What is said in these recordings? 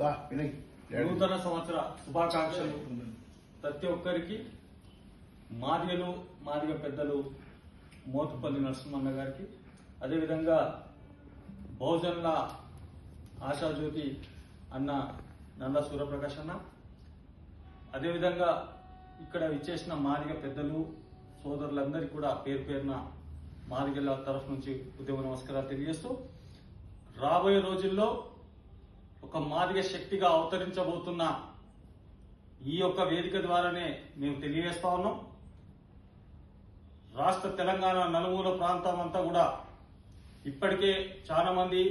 నూతన సంవత్సర శుభాకాంక్షలు. ప్రతి ఒక్కరికి మాదిగలు మాదిగ పెద్దలు మోతుపల్లి నరసింహన్న గారికి. అదేవిధంగా బహుజనుల ఆశాజ్యోతి అన్న నంద సూర్యప్రకాష్ అన్న. అదేవిధంగా ఇక్కడ ఇచ్చేసిన మాదిగ పెద్దలు సోదరులందరికీ కూడా పేరు పేరున మాదిగల తరఫు నుంచి ఉద్యమ నమస్కారాలు తెలియజేస్తూ రాబోయే రోజుల్లో ఒక మాదిగ శక్తిగా అవతరించబోతున్న ఈ యొక్క వేదిక ద్వారానే మేము తెలియజేస్తా ఉన్నాం. రాష్ట్ర తెలంగాణ నలుమూల ప్రాంతం అంతా కూడా ఇప్పటికే చాలా మంది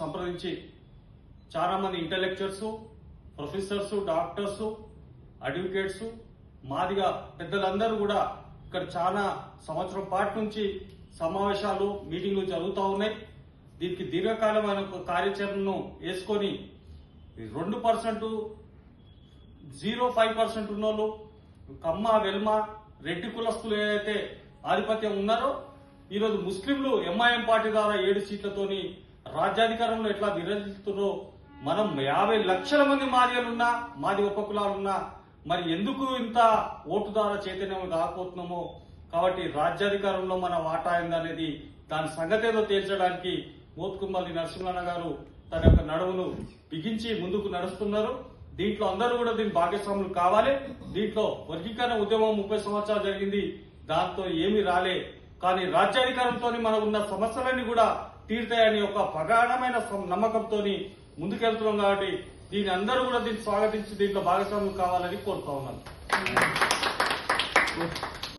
సంప్రదించి చాలా మంది intellectuals professors doctors advocates Madiga పెద్దలందరూ కూడా ఇక్కడ చాలా సంవత్సరం పాటు నుంచి సమావేశాలు మీటింగ్లు జరుగుతూ ఉన్నాయి. దీనికి దీర్ఘకాలమైన కార్యాచరణను వేసుకొని రెండు పర్సెంట్ జీరో ఫైవ్ పర్సెంట్ ఉన్నోళ్ళు కమ్మ వెల్మ రెడ్డి కులస్తులు ఏదైతే ఆధిపత్యం ఉన్నారో ఈరోజు ముస్లింలు ఎంఐఎం పార్టీ ద్వారా ఏడు సీట్లతోని రాజ్యాధికారంలో ఎట్లా విరజిస్తున్నారో మనం యాభై లక్షల మంది మాదిగలున్నా మాది ఉపకులాలున్నా మరి ఎందుకు ఇంత ఓటు ద్వారా చైతన్యం కాకపోతున్నామో కాబట్టి రాజ్యాధికారంలో మన వాటా అనేది దాని సంగతి ఏదో తేల్చడానికి మోత్కుమల్లి నరసింహన్న గారు తన యొక్క నడువును బిగించి ముందుకు నడుస్తున్నారు. దీంట్లో అందరూ కూడా దీని భాగస్వాములు కావాలి. దీంట్లో వర్గీకరణ ఉద్యమం ముప్పై సంవత్సరాలు జరిగింది. దాంతో ఏమీ రాలే. కానీ రాజ్యాధికారంతో మనం ఉన్న సమస్యలన్నీ కూడా తీరుతాయని ఒక ప్రగాఢమైన నమ్మకంతో ముందుకెళ్తున్నాం కాబట్టి దీని అందరూ కూడా దీన్ని స్వాగతించి దీంట్లో భాగస్వాములు కావాలని కోరుతా ఉన్నాను